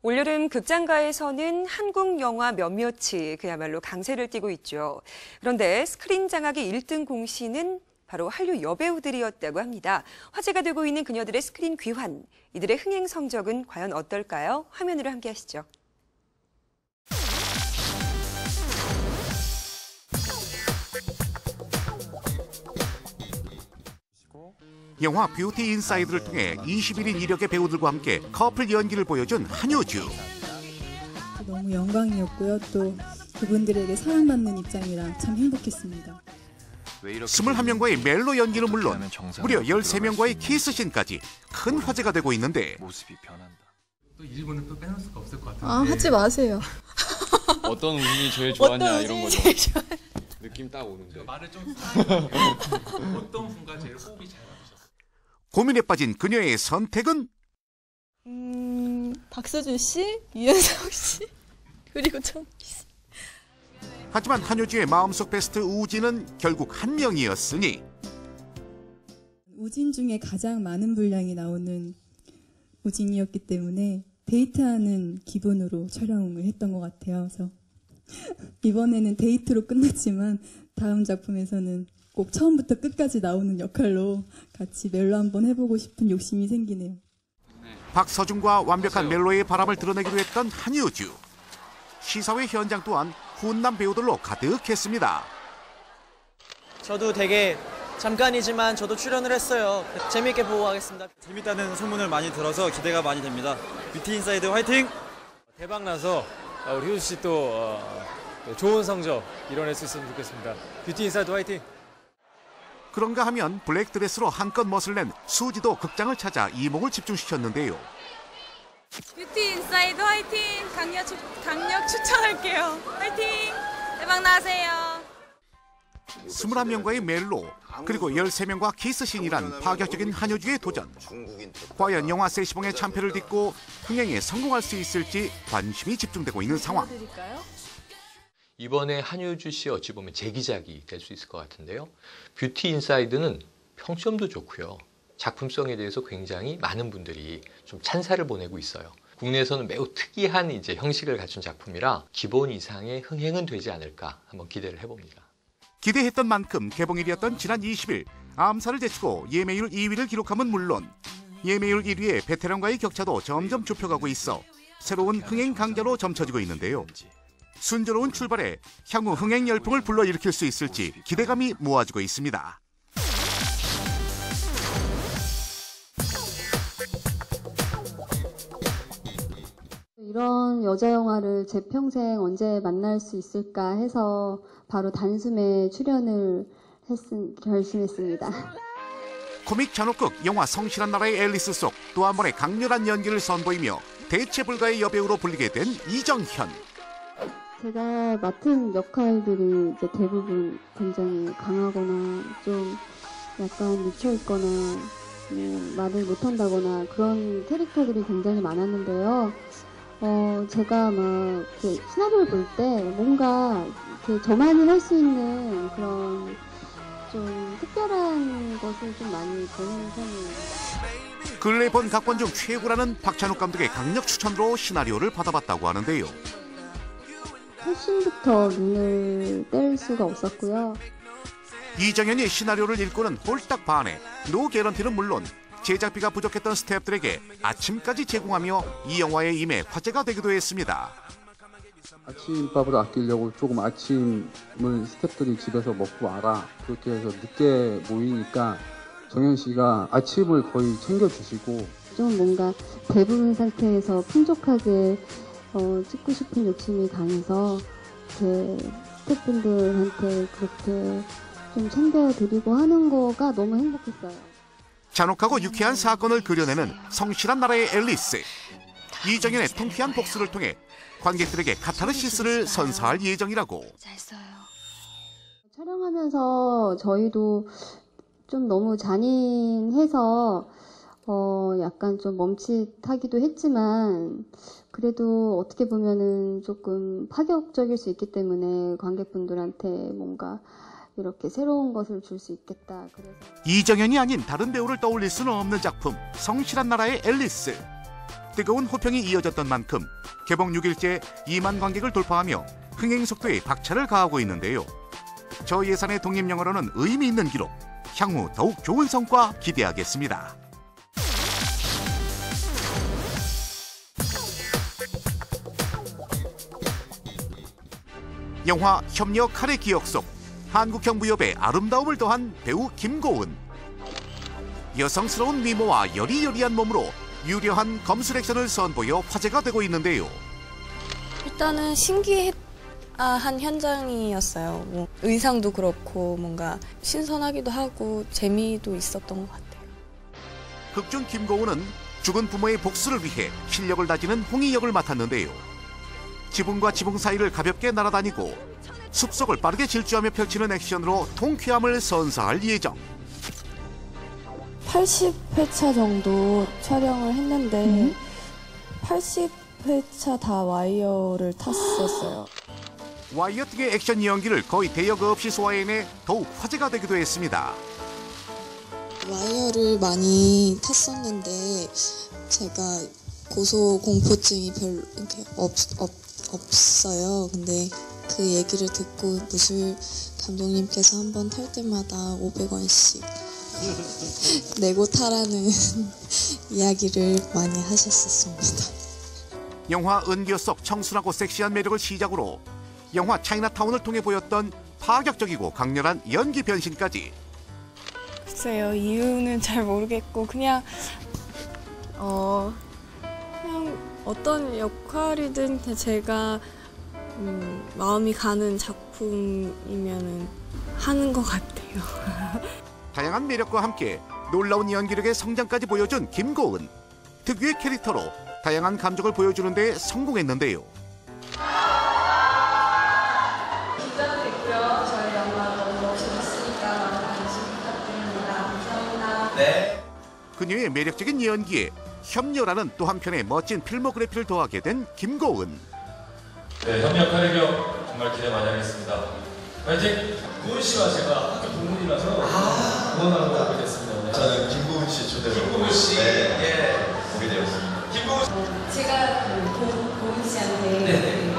올여름 극장가에서는 한국 영화 몇몇이 그야말로 강세를 띠고 있죠. 그런데 스크린 장악의 1등 공신은 바로 한류 여배우들이었다고 합니다. 화제가 되고 있는 그녀들의 스크린 귀환, 이들의 흥행 성적은 과연 어떨까요? 화면으로 함께 하시죠. 영화 뷰티 인사이드를 통해 21인 이력의 배우들과 함께 커플 연기를 보여준 한효주. 너무 영광이었고요. 또 그분들에게 사랑받는 입장이라 참 행복했습니다. 21명과의 멜로 연기는 물론 무려 13명과의 키스신까지 큰 화제가 되고 있는데 모습이 변한다. 또 일부는 또 빼놓을 수가 없을 것 같은데. 아 하지 마세요. 어떤 운이 제일 좋았냐 이런 거죠. 느낌 딱 오는데. 말을 좀 어떤 순간 제일 호흡이 잘? 고민에 빠진 그녀의 선택은 음 박서준 씨, 유연석 씨 그리고 정기 씨. 하지만 한효주의 마음속 베스트 우진은 결국 한 명이었으니 우진 중에 가장 많은 분량이 나오는 우진이었기 때문에 데이트하는 기분으로 촬영을 했던 것 같아요. 그래서 이번에는 데이트로 끝났지만 다음 작품에서는 꼭 처음부터 끝까지 나오는 역할로 같이 멜로 한번 해보고 싶은 욕심이 생기네요. 박서준과 완벽한 멜로의 바람을 드러내기로 했던 한효주. 시사회 현장 또한 훈남 배우들로 가득했습니다. 저도 되게 잠깐이지만 저도 출연을 했어요. 재밌게 보고 가겠습니다. 재밌다는 소문을 많이 들어서 기대가 많이 됩니다. 뷰티 인사이드 화이팅! 대박 나서 우리 효주 씨또 어, 좋은 성적 이뤄낼 수 있으면 좋겠습니다. 뷰티 인사이드 화이팅! 그런가 하면 블랙드레스로 한껏 멋을 낸 수지도 극장을 찾아 이목을 집중시켰는데요. 뷰티 인사이드 화이팅! 강력, 추, 강력 추천할게요. 화이팅! 대박 나세요. 21명과의 멜로 그리고 13명과 키스신이란 파격적인 한효주의 도전. 과연 영화 세시봉의 참패를 딛고 흥행에 성공할 수 있을지 관심이 집중되고 있는 상황. 이번에 한효주 씨 어찌 보면 재기작이 될 수 있을 것 같은데요. 뷰티 인사이드는 평점도 좋고요. 작품성에 대해서 굉장히 많은 분들이 좀 찬사를 보내고 있어요. 국내에서는 매우 특이한 이제 형식을 갖춘 작품이라 기본 이상의 흥행은 되지 않을까 한번 기대를 해봅니다. 기대했던 만큼 개봉일이었던 지난 20일 암살을 제치고 예매율 2위를 기록함은 물론 예매율 1위의 베테랑과의 격차도 점점 좁혀가고 있어 새로운 흥행 강자로 점쳐지고 있는데요. 순조로운 출발에 향후 흥행 열풍을 불러일으킬 수 있을지 기대감이 모아지고 있습니다. 이런 여자 영화를 제 평생 언제 만날 수 있을까 해서 바로 단숨에 출연을 했음, 결심했습니다. 코믹 잔혹극 영화 성실한 나라의 앨리스 속 또 한 번의 강렬한 연기를 선보이며 대체 불가의 여배우로 불리게 된 이정현. 제가 맡은 역할들이 이제 대부분 굉장히 강하거나 좀 약간 미쳐있거나 뭐 말을 못한다거나 그런 캐릭터들이 굉장히 많았는데요. 어, 제가 막 이렇게 시나리오를 볼때 뭔가 이렇게 저만이 할 수 있는 그런 좀 특별한 것을 좀 많이 보는 편이에요. 근래 본 각본 중 최고라는 박찬욱 감독의 강력 추천으로 시나리오를 받아봤다고 하는데요. 캐싱부터 눈을 뗄 수가 없었고요. 이정현이 시나리오를 읽고는 홀딱 반해 노 개런티는 물론 제작비가 부족했던 스태프들에게 아침까지 제공하며 이 영화에 임해 화제가 되기도 했습니다. 아침밥을 아끼려고 조금 아침을 스태프들이 집에서 먹고 와라 그렇게 해서 늦게 모이니까 정현 씨가 아침을 거의 챙겨주시고 좀 뭔가 배부른 상태에서 풍족하게 어, 찍고 싶은 욕심이 강해서 이렇게 스태프분들한테 그렇게 좀 챙겨드리고 하는 거가 너무 행복했어요. 잔혹하고 유쾌한 사건을 그려내는 성실한 나라의 앨리스. 이정현의 통쾌한 복수를 통해 관객들에게 카타르시스를 선사할 예정이라고. 촬영하면서 저희도 좀 너무 잔인해서 어 약간 좀 멈칫하기도 했지만 그래도 어떻게 보면은 조금 파격적일 수 있기 때문에 관객분들한테 뭔가 이렇게 새로운 것을 줄 수 있겠다. 그래서 이정현이 아닌 다른 배우를 떠올릴 수는 없는 작품 성실한 나라의 앨리스. 뜨거운 호평이 이어졌던 만큼 개봉 6일째 2만 관객을 돌파하며 흥행 속도에 박차를 가하고 있는데요. 저 예산의 독립 영화로는 의미 있는 기록, 향후 더욱 좋은 성과 기대하겠습니다. 영화 협력 칼의 기억 속 한국형 무협의 아름다움을 더한 배우 김고은 여성스러운 미모와 여리여리한 몸으로 유려한 검술 액션을 선보여 화제가 되고 있는데요. 일단은 신기한 현장이었어요. 뭐 의상도 그렇고 뭔가 신선하기도 하고 재미도 있었던 것 같아요. 극중 김고은은 죽은 부모의 복수를 위해 실력을 다지는 홍희 역을 맡았는데요. 지붕과 지붕 사이를 가볍게 날아다니고 숲속을 빠르게 질주하며 펼치는 액션으로 통쾌함을 선사할 예정. 80회차 정도 촬영을 했는데 80회차 다 와이어를 탔었어요. 와이어 등의 액션 연기를 거의 대역 없이 소화해내 더욱 화제가 되기도 했습니다. 와이어를 많이 탔었는데 제가 고소 공포증이 별로 이렇게 없, 없, 없어요. 근데 그 얘기를 듣고 무술 감독님께서 한 번 탈 때마다 500원씩 내고 타라는 이야기를 많이 하셨었습니다. 영화 은교 속 청순하고 섹시한 매력을 시작으로 영화 차이나타운을 통해 보였던 파격적이고 강렬한 연기 변신까지 글쎄요 이유는 잘 모르겠고 그냥 어 그냥 어떤 역할이든 제가 음, 마음이 가는 작품이면은 하는 것 같아요. 다양한 매력과 함께 놀라운 연기력의 성장까지 보여준 김고은 특유의 캐릭터로 다양한 감정을 보여주는 데 성공했는데요. 됐고요. 저희 영화 너무 재밌으니까 많은 관심 부탁드립니다. 감사합니다. 그녀의 매력적인 연기에 협녀라는 또 한편의 멋진 필모그래피를 더하게 된 김고은. 네, 협력 카리경 정말 기대 많이 하겠습니다. 파이팅! 고은 씨와 제가 학교 동문이라서 응원하러 가게 됐습니다. 오늘. 저는 김고은 씨 초대로 김고은 씨, 네, 예. 보게 되었습니다. 김고은 씨. 제가 그 고, 고은 씨한테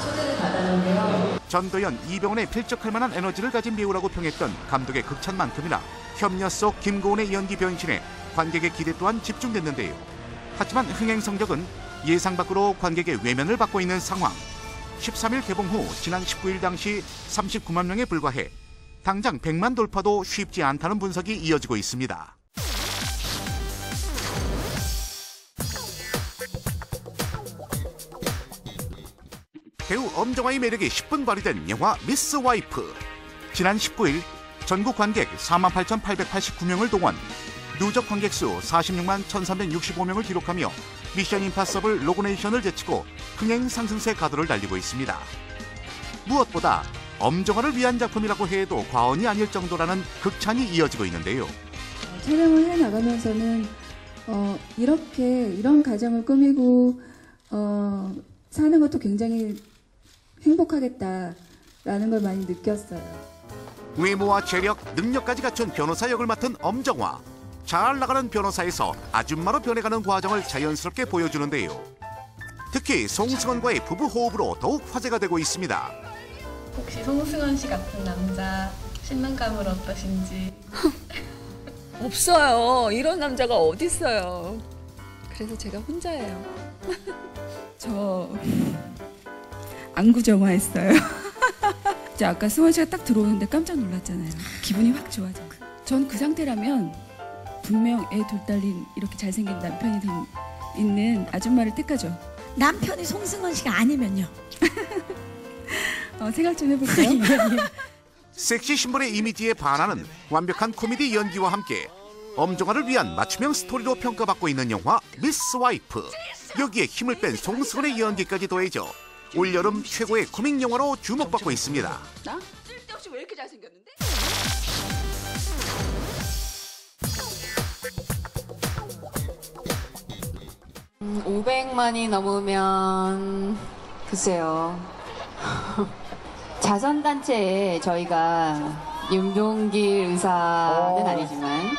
초대를 받았는데요. 전도연, 이병헌에 필적할 만한 에너지를 가진 배우라고 평했던 감독의 극찬만큼이나 협녀 속 김고은의 연기 변신에 관객의 기대 또한 집중됐는데요. 하지만 흥행 성적은 예상 밖으로 관객의 외면을 받고 있는 상황. 13일 개봉 후 지난 19일 당시 39만 명에 불과해 당장 100만 돌파도 쉽지 않다는 분석이 이어지고 있습니다. 배우 엄정화의 매력이 10분 발휘된 영화 미스 와이프. 지난 19일 전국 관객 48,889명을 동원, 누적 관객 수 46만 1,365명을 기록하며 미션 임파서블 로고네이션을 제치고 흥행 상승세 가도를 달리고 있습니다. 무엇보다 엄정화를 위한 작품이라고 해도 과언이 아닐 정도라는 극찬이 이어지고 있는데요. 촬영을 해 나가면서는 어, 이렇게 이런 가정을 꾸미고 어, 사는 것도 굉장히 행복하겠다라는 걸 많이 느꼈어요. 외모와 재력, 능력까지 갖춘 변호사 역을 맡은 엄정화. 잘 나가는 변호사에서 아줌마로 변해가는 과정을 자연스럽게 보여주는데요. 특히 송승헌과의 부부 호흡으로 더욱 화제가 되고 있습니다. 혹시 송승헌 씨 같은 남자 신랑감은 어떠신지? 없어요. 이런 남자가 어딨어요. 그래서 제가 혼자예요. 저 안구정화했어요. 저 아까 승원 씨가 딱 들어오는데 깜짝 놀랐잖아요. 기분이 확 좋아져. 전 그 상태라면 분명 애 둘 딸린 이렇게 잘생긴 남편이 된, 있는 아줌마를 택하죠. 남편이 송승헌 씨가 아니면요? 어, 생각 좀 해볼까요? 섹시 신분의 이미지에 반하는 완벽한 코미디 연기와 함께 엄정화를 위한 맞춤형 스토리로 평가받고 있는 영화 미스 와이프. 여기에 힘을 뺀 송승헌의 연기까지 더해져 올여름 최고의 코믹 영화로 주목받고 있습니다. 나? 쓸데없이 왜 이렇게 잘생겼는데? 음, 500만이 넘으면 글쎄요. 자선단체에 저희가 윤종길 의사는 아니지만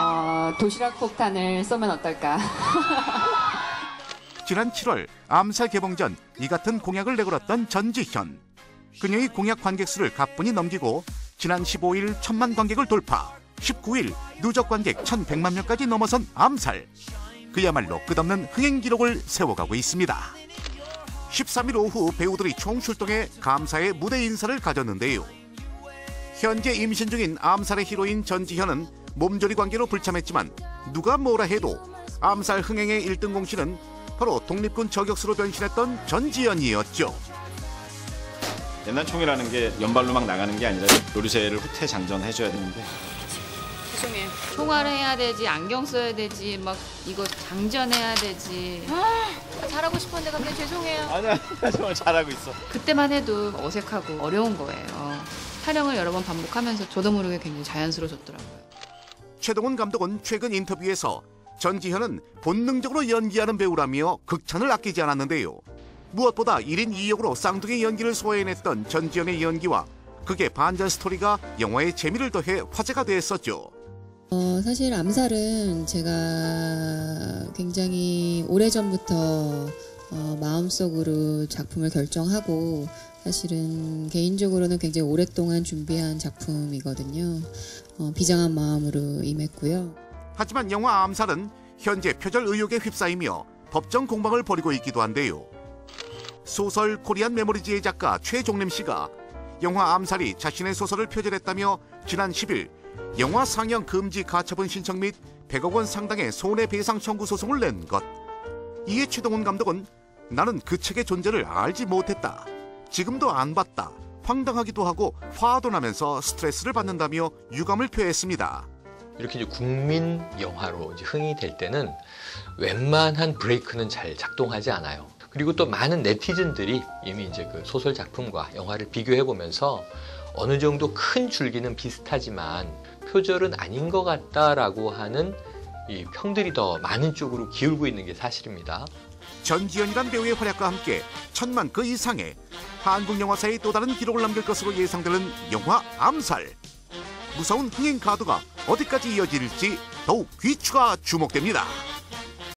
어, 도시락 폭탄을 쏘면 어떨까? 지난 7월 암살 개봉 전 이 같은 공약을 내걸었던 전지현. 그녀의 공약 관객 수를 가뿐히 넘기고 지난 15일 천만 관객을 돌파, 19일 누적 관객 1,100만 명까지 넘어선 암살. 그야말로 끝없는 흥행 기록을 세워가고 있습니다. 13일 오후 배우들이 총출동해 감사의 무대 인사를 가졌는데요. 현재 임신 중인 암살의 히로인 전지현은 몸조리 관계로 불참했지만 누가 뭐라 해도 암살 흥행의 1등 공신은 바로 독립군 저격수로 변신했던 전지현이었죠. 옛날 총이라는 게 연발로 막 나가는 게 아니라 요리새를 후퇴 장전해줘야 되는데 죄송해요. 총알을 해야 되지, 안경 써야 되지, 막 이거 장전해야 되지. 아, 잘하고 싶었는데 갑자기 죄송해요. 아니야 정말 잘하고 있어. 그때만 해도 어색하고 어려운 거예요. 촬영을 여러 번 반복하면서 저도 모르게 굉장히 자연스러워졌더라고요. 최동훈 감독은 최근 인터뷰에서 전지현은 본능적으로 연기하는 배우라며 극찬을 아끼지 않았는데요. 무엇보다 1인 2역으로 쌍둥이 연기를 소화해냈던 전지현의 연기와 그게 반전 스토리가 영화의 재미를 더해 화제가 됐었죠. 어, 사실 암살은 제가 굉장히 오래전부터 어, 마음속으로 작품을 결정하고 사실은 개인적으로는 굉장히 오랫동안 준비한 작품이거든요. 어, 비장한 마음으로 임했고요. 하지만 영화 암살은 현재 표절 의혹에 휩싸이며 법정 공방을 벌이고 있기도 한데요. 소설 코리안 메모리지의 작가 최종림 씨가 영화 암살이 자신의 소설을 표절했다며 지난 10일 영화 상영 금지 가처분 신청 및 100억 원 상당의 손해배상 청구 소송을 낸 것. 이에 최동훈 감독은 나는 그 책의 존재를 알지 못했다. 지금도 안 봤다. 황당하기도 하고 화도 나면서 스트레스를 받는다며 유감을 표했습니다. 이렇게 이제 국민 영화로 이제 흥이 될 때는 웬만한 브레이크는 잘 작동하지 않아요. 그리고 또 많은 네티즌들이 이미 이제 그 소설 작품과 영화를 비교해 보면서 어느 정도 큰 줄기는 비슷하지만 표절은 아닌 것 같다라고 하는 이 평들이 더 많은 쪽으로 기울고 있는 게 사실입니다. 전지현이란 배우의 활약과 함께 천만 그 이상의 한국 영화사의 또 다른 기록을 남길 것으로 예상되는 영화 암살. 무서운 흥행 가도가 어디까지 이어질지 더욱 귀추가 주목됩니다.